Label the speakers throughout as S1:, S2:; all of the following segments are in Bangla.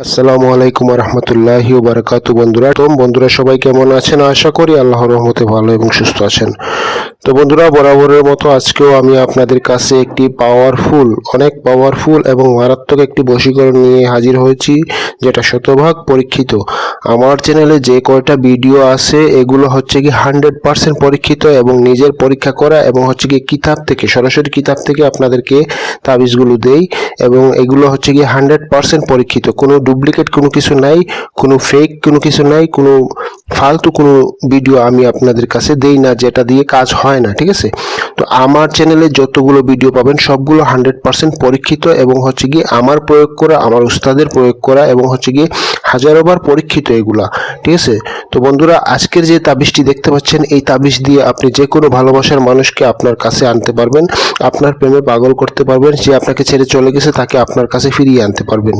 S1: আসসালামু আলাইকুম রহমতুল্লাহি বারাকাতু বন্ধুরা। তো বন্ধুরা সবাই কেমন আছেন? আশা করি আল্লাহর রহমতে ভালো এবং সুস্থ আছেন। তো বন্ধুরা, বরাবরের মতো আজকেও আমি আপনাদের কাছে একটি পাওয়ারফুল অনেক পাওয়ারফুল এবং মারাত্মক একটি বশীকরণ নিয়ে হাজির হয়েছি, যেটা শতভাগ পরীক্ষিত। আমার চ্যানেলে যে কয়টা ভিডিও আছে, এগুলো হচ্ছে কি হান্ড্রেড পার্সেন্ট পরীক্ষিত এবং নিজের পরীক্ষা করা এবং হচ্ছে কি কিতাব থেকে, সরাসরি কিতাব থেকে আপনাদেরকে তাবিজগুলো দেই এবং এগুলো হচ্ছে কি হান্ড্রেড পার্সেন্ট পরীক্ষিত। কোনো ডুপ্লিকেট কোনো কিছু নাই, কোনো ফেক কোনো কিছু নাই, কোনো ফালতু কোনো ভিডিও আমি আপনাদের কাছে দেই না, যেটা দিয়ে কাজ হয় না, ঠিক আছে? তো আমার চ্যানেলে যতগুলো ভিডিও পাবেন, সবগুলো হান্ড্রেড পার্সেন্ট পরীক্ষিত এবং হচ্ছে গিয়ে আমার প্রয়োগ করা, আমার উস্তাদের প্রয়োগ করা এবং হচ্ছে কি হাজারোবার পরীক্ষিত এগুলা, ঠিক আছে? তো বন্ধুরা, আজকের যে তাবিজটি দেখতে পাচ্ছেন, এই তাবিজ দিয়ে আপনি যে কোনো ভালোবাসার মানুষকে আপনার কাছে আনতে পারবেন, আপনার প্রেমে পাগল করতে পারবেন, যে আপনাকে ছেড়ে চলে গেছে তাকে আপনার কাছে ফিরিয়ে আনতে পারবেন।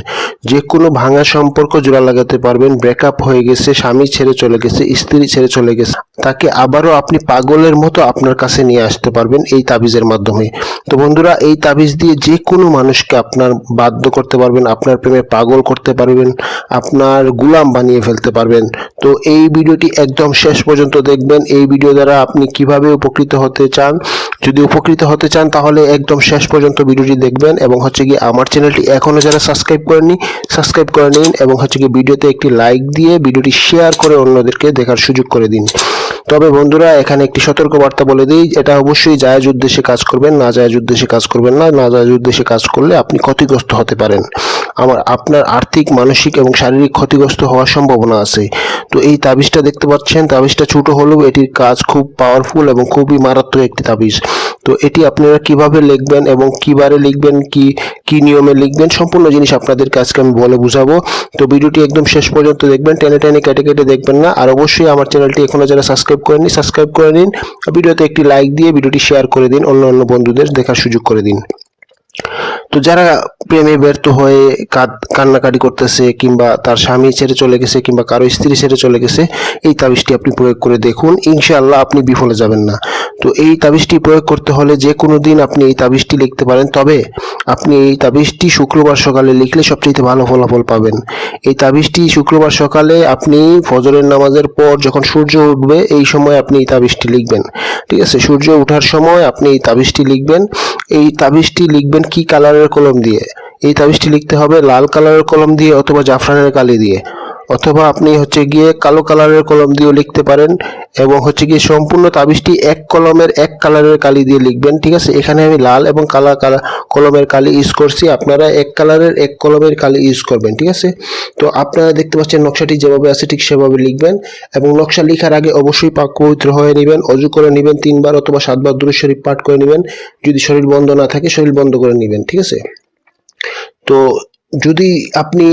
S1: যে কোনো ভাঙা সম্পর্ক জোড়া লাগাতে পারবেন ব্রেকআপ হয়ে গেছে, স্বামী ছেড়ে চলে গেছে, স্ত্রী ছেড়ে চলে গেছে, তাকে আবারও আপনি পাগলের মতো আপনার কাছে নিয়ে আসতে পারবেন এই তাবিজের মাধ্যমে। তো বন্ধুরা, এই তাবিজ দিয়ে যে কোনো মানুষকে আপনার বাধ্য করতে পারবেন, আপনার প্রেমে পাগল করতে পারবেন, আপনার গুলাম বানিয়ে ফেলতে পারবেন। তো এই ভিডিওটি একদম শেষ পর্যন্ত দেখবেন। এই ভিডিও দ্বারা আপনি কীভাবে উপকৃত হতে চান? যদি উপকৃত হতে চান, তাহলে একদম শেষ পর্যন্ত ভিডিওটি দেখবেন এবং হচ্ছে কি আমার চ্যানেলটি এখনও যারা সাবস্ক্রাইব করেনি সাবস্ক্রাইব করে নিন এবং হচ্ছে কি ভিডিওতে একটি লাইক দিয়ে ভিডিওটি শেয়ার করে অন্যদেরকে দেখার সুযোগ করে দিন। তবে বন্ধুরা, এখানে একটি সতর্ক বার্তা বলে দিই, এটা অবশ্যই জায়াজ উদ্দেশ্যে কাজ করবেন, না জায়াজ উদ্দেশ্যে কাজ করবেন না না জায়াজ উদ্দেশ্যে কাজ করলে আপনি ক্ষতিগ্রস্ত হতে পারেন। আমার, আপনার আর্থিক, মানসিক এবং শারীরিক ক্ষতিগ্রস্ত হওয়ার সম্ভাবনা আছে। তো এই তাবিজটা দেখতে পাচ্ছেন, তাবিজটা ছোট হলেও এটির কাজ খুব পাওয়ারফুল এবং খুবই মারাত্মক একটি তাবিজ। তো এটি আপনারা কীভাবে লিখবেন এবং কিবারে লিখবেন, কি কি নিয়মে লিখবেন, সম্পূর্ণ জিনিস আপনাদেরকে আজকে আমি বলে বুঝাবো। তো ভিডিওটি একদম শেষ পর্যন্ত দেখবেন, টেনে টেনে কেটে কেটে দেখবেন না। আর অবশ্যই আমার চ্যানেলটি এখনও যারা সাবস্ক্রাইব করেনি সাবস্ক্রাইব করে নিন ভিডিওতে একটি লাইক দিয়ে ভিডিওটি শেয়ার করে দিন, অন্য অন্য বন্ধুদের দেখার সুযোগ করে দিন। তো যারা প্রেমে ব্যর্থ হয়ে কান্নাকাটি করতেছে কিংবা তার স্বামী ছেড়ে চলে গেছে কিংবা কারও স্ত্রী ছেড়ে চলে গেছে, এই তাবিজটি আপনি প্রয়োগ করে দেখুন। ইনশাআল্লাহ আপনি বিফলে যাবেন না। তো এই তাবিজটি প্রয়োগ করতে হলে যে কোনো দিন আপনি এই তাবিজটি লিখতে পারেন। তবে আপনি এই তাবিজটি শুক্রবার সকালে লিখলে সবচেয়ে ভালো ফলাফল পাবেন। এই তাবিজটি শুক্রবার সকালে আপনি ফজরের নামাজের পর যখন সূর্য উঠবে, এই সময় আপনি এই তাবিজটি লিখবেন। ঠিক আছে? সূর্য ওঠার সময় আপনি এই তাবিজটি লিখবেন। এই তাবিজটি লিখবেন কি কালারের কলম দিয়ে। এই তাবিজটি লিখতে হবে লাল কালারের কলম দিয়ে অথবা জাফরানের কালি দিয়ে। অথবা আপনি হচ্ছে গিয়ে কালো কালারের কলম দিয়েও লিখতে পারেন এবং হচ্ছে গিয়ে সম্পূর্ণ তাবিজটি এক কলমের এক কালারের কালি দিয়ে লিখবেন, ঠিক আছে? এখানে আমি লাল এবং কালা কালা কলমের কালি ইউজ করছি। আপনারা এক কালারের এক কলমের কালি ইউজ করবেন, ঠিক আছে? তো আপনারা দেখতে পাচ্ছেন নকশাটি যেভাবে আছে ঠিক সেভাবে লিখবেন এবং নকশা লেখার আগে অবশ্যই পাক পবিত্র হয়ে নেবেন, অজু করে নেবেন তিনবার অথবা সাতবার দূর শরীর পাঠ করে নেবেন। যদি শরীর বন্ধ না থাকে, শরীর বন্ধ করে নেবেন, ঠিক আছে? তো যদি আপনি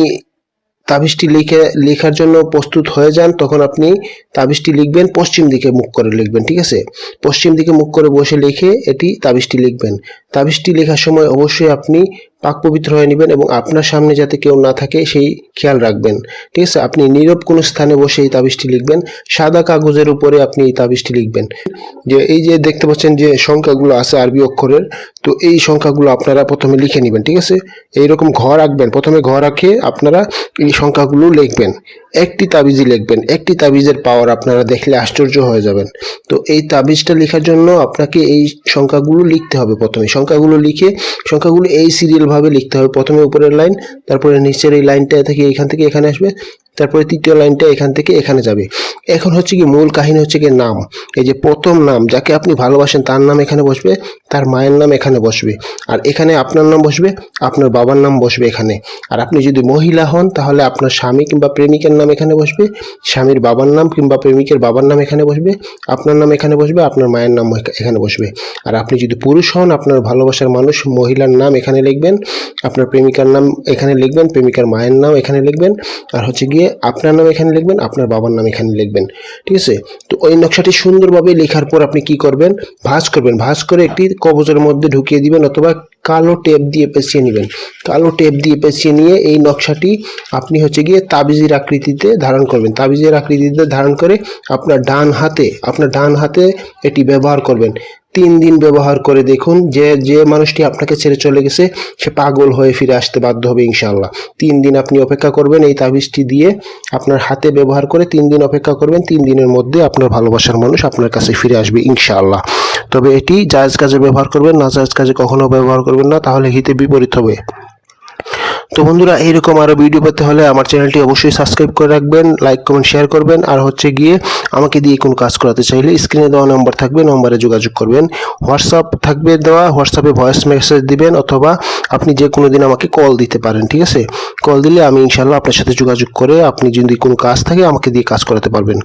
S1: তাবিজটি লিখে, লেখার জন্য প্রস্তুত হয়ে যান, তখন আপনি তাবিজটি লিখবেন, পশ্চিম দিকে মুখ করে লিখবেন, ঠিক আছে? পশ্চিম দিকে মুখ করে বসে লিখে এটি তাবিজটি লিখবেন। তাবিজটি লেখার সময় অবশ্যই আপনি পাক পবিত্র হয়ে নেবেন এবং আপনার সামনে যাতে কেউ না থাকে, সেই খেয়াল রাখবেন। ঠিক আছে? আপনি নীরব কোনো স্থানে বসে এই তাবিজটি লিখবেন। সাদা কাগজের উপরে আপনি এই তাবিজটি লিখবেন। যে এই যে দেখতে পাচ্ছেন যে সংখ্যাগুলো আছে আরবি অক্ষরের, তো এই সংখ্যাগুলো আপনারা প্রথমে লিখে নেবেন। ঠিক আছে? এইরকম ঘর রাখবেন। প্রথমে ঘর রাখে আপনারা এই সংখ্যাগুলো লিখবেন। একটি তাবিজই লিখবেন, একটি তাবিজের পাওয়ার আপনারা দেখলে আশ্চর্য হয়ে যাবেন। তো এই তাবিজটা লেখার জন্য আপনাকে এই সংখ্যাগুলো লিখতে হবে প্রথমে। সংখ্যাগুলো লিখে সংখ্যাগুলো এই সিরিয়ালভাবে লিখতে হবে। প্রথমে উপরের লাইন তারপরে নিচের এই লাইনটা থেকে এখান থেকে এখানে আসবে। তারপরে তৃতীয় লাইনটা এখান থেকে এখানে যাবে। এখন হচ্ছে কি মূল কাহিনী হচ্ছে কি নাম। এই যে প্রথম নাম, যাকে আপনি ভালোবাসেন, তার নাম এখানে বসবে, তার মায়ের নাম এখানে বসবে। আর এখানে আপনার নাম বসবে, আপনার বাবার নাম বসবে এখানে। আর আপনি যদি মহিলা হন, তাহলে আপনার স্বামী কিংবা প্রেমিকের নাম এখানে বসবে, স্বামীর বাবার নাম কিংবা প্রেমিকের বাবার নাম এখানে বসবে, আপনার নাম এখানে বসবে, আপনার মায়ের নাম এখানে বসবে। আর আপনি যদি পুরুষ হন, আপনার ভালোবাসার মানুষ মহিলার নাম এখানে লিখবেন, আপনার প্রেমিকার নাম এখানে লিখবেন, প্রেমিকার মায়ের নাম এখানে লিখবেন। আর হচ্ছে গিয়ে আপনার নাম এখানে লিখবেন, আপনার বাবার নাম এখানে লিখবেন, ঠিক আছে? তো ওই নকশাটি সুন্দরভাবে লেখার পর আপনি কি করবেন? ভাঁজ করবেন, ভাঁজ করে একটি কবজের মধ্যে ঢুকিয়ে দিবেন অথবা কালো টেপ দিয়ে পেঁচিয়ে নেবেন। কালো টেপ দিয়ে পেঁচিয়ে নিয়ে এই নকশাটি আপনি হচ্ছে গিয়ে তাবিজের আকৃতিতে ধারণ করবেন। তাবিজের আকৃতিতে ধারণ করে আপনার ডান হাতে, আপনার ডান হাতে এটি ব্যবহার করবেন। তিন দিন ব্যবহার করে দেখুন যে যে মানুষটি আপনাকে ছেড়ে চলে গেছে, সে পাগল হয়ে ফিরে আসতে বাধ্য হবে ইনশাল্লাহ তিন দিন আপনি অপেক্ষা করবেন এই তাবিজটি দিয়ে আপনার হাতে ব্যবহার করে তিন দিন অপেক্ষা করবেন, তিন দিনের মধ্যে আপনার ভালোবাসার মানুষ আপনার কাছে ফিরে আসবে ইনশাআল্লাহ। তবে এটি জায়জ কাজে ব্যবহার করবেন, না জায়জ কাজে কখনো ব্যবহার করবেন না, তাহলে হিতে বিপরীত হবে। তো বন্ধুরা, এইরকম আরও ভিডিও পেতে হলে আমার চ্যানেলটি অবশ্যই সাবস্ক্রাইব করে রাখবেন লাইক কমেন্ট শেয়ার করবেন, আর হচ্ছে গিয়ে আমাকে দিয়ে কোনো কাজ করাতে চাইলে স্ক্রিনে দেওয়া নম্বর থাকবে নম্বরে যোগাযোগ করবেন। হোয়াটসঅ্যাপ থাকবে দেওয়া হোয়াটসঅ্যাপে ভয়েস মেসেজ দিবেন, অথবা আপনি যে কোনো দিন আমাকে কল দিতে পারেন, ঠিক আছে? কল দিলে আমি ইনশাল্লাহ আপনার সাথে যোগাযোগ করে আপনি যদি কোনো কাজ থাকে আমাকে দিয়ে কাজ করাতে পারবেন।